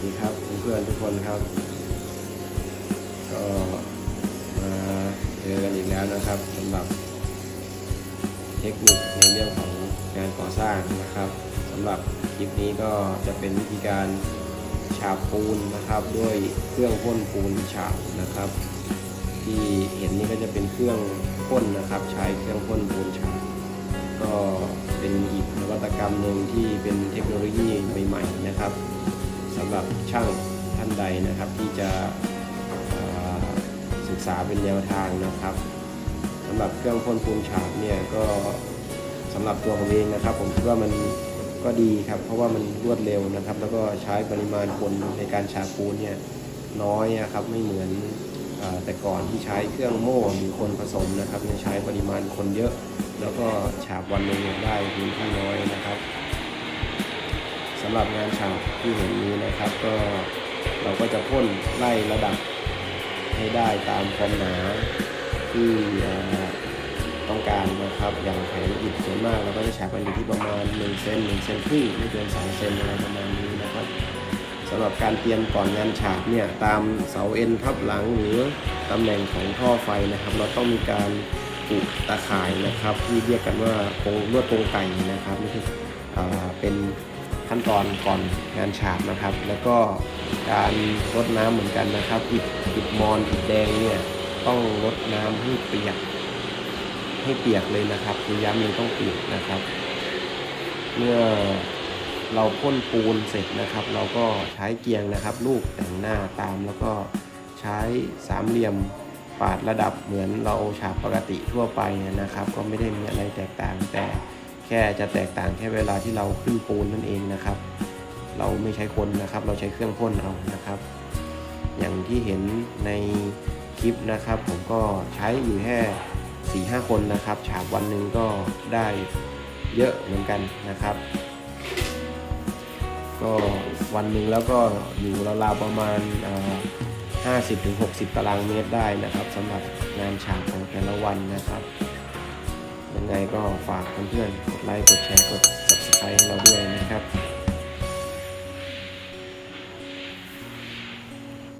สดีครับเพื่อนๆทุกคนครับ ก็มาเจอกันอีกแล้วนะครับสำหรับเทคนิคในเรื่องของการก่อสร้างนะครับสำหรับคลิปนี้ก็จะเป็นวิธีการฉาบปูนนะครับด้วยเครื่องพ่นปูนฉาบนะครับ ที่เห็นนี่ก็จะเป็นเครื่องพ่นนะครับ ใช้เครื่องพ่นปูนฉาบก็เป็นอีกนวัตกรรมหนึ่งที่เป็นเทคโนโลยีใหม่ ๆ นะครับำหรับช่างท่านใดนะครับ ที่จะศึกษาเป็นแนวทางนะครับสำหรับเครื่องพ่นปูนฉาบเนี่ยก็สำหรับตัวผมเองนะครับ ผมคิดว่ามันก็ดีครับ เพราะว่ามันรวดเร็วนะครับ แล้วก็ใช้ปริมาณคนในการฉาบปูนเนี่ยน้อยนะครับไม่เหมือนแต่ก่อนที่ใช้เครื่องโม่หรือคนผสมนะครับเนี่ยใช้ปริมาณคนเยอะ แล้วก็ฉาบวันหนึ่งได้พื้นที่น้อยนะำหรับงานฉาบที่เห็นนี้นะครับก็เราก็จะพ่นไล่ระดับให้ได้ตามความหนาที่ต้องการนะครับอย่างแผงอิฐส่วนมากเราก็จะฉาบกันอยู่ที่ประมาณ1เซน1เซนครึ่งไม่เกิน2เซนอะไรประมาณนี้นะครับสำหรับการเตรียมก่อนงานฉาบเนี่ยตามเสาเอ็นทับหลังหรือตำแหน่งของท่อไฟนะครับ เราต้องมีการปุตะข่ายนะครับ ที่เรียกกันว่าโครงลวดกรงไก่นะครับนี่คืออ่เป็น ขั้นตอนก่อนงานฉาบนะครับ แล้วก็การรดน้ำเหมือนกันนะครับอิฐอิฐมอนอิฐแดงเนี่ยต้องลดน้ำให้เปียกให้เปียกเลยนะครับคือย้ำเลยต้องเปียกนะครับ เมื่อเราพ่นปูนเสร็จนะครับ เราก็ใช้เกียงนะครับ ลูกแต่งหน้าตามแล้วก็ใช้สามเหลี่ยมปาดระดับเหมือนเราฉาบปกติทั่วไปนะครับ ก็ไม่ได้มีอะไรแตกต่างแต่ แค่จะแตกต่างแค่เวลาที่เราขึ้นปูนนั่นเองนะครับ เราไม่ใช้คนนะครับ เราใช้เครื่องพ่นเอานะครับ อย่างที่เห็นในคลิปนะครับ ผมก็ใช้อยู่แค่4ี่ห้าคนนะครับ ฉาบวันหนึ่งก็ได้เยอะเหมือนกันนะครับ ก็วันหนึ่งแล้วก็อยู่ราวๆประมาณ50-60 ตารางเมตรได้นะครับสำหรับงานฉาบของแต่ละวันนะครับ ไงก็ฝากเพื่อนๆกดไลค์ กดแชร์ กด subscribe ให้เราด้วยนะครับ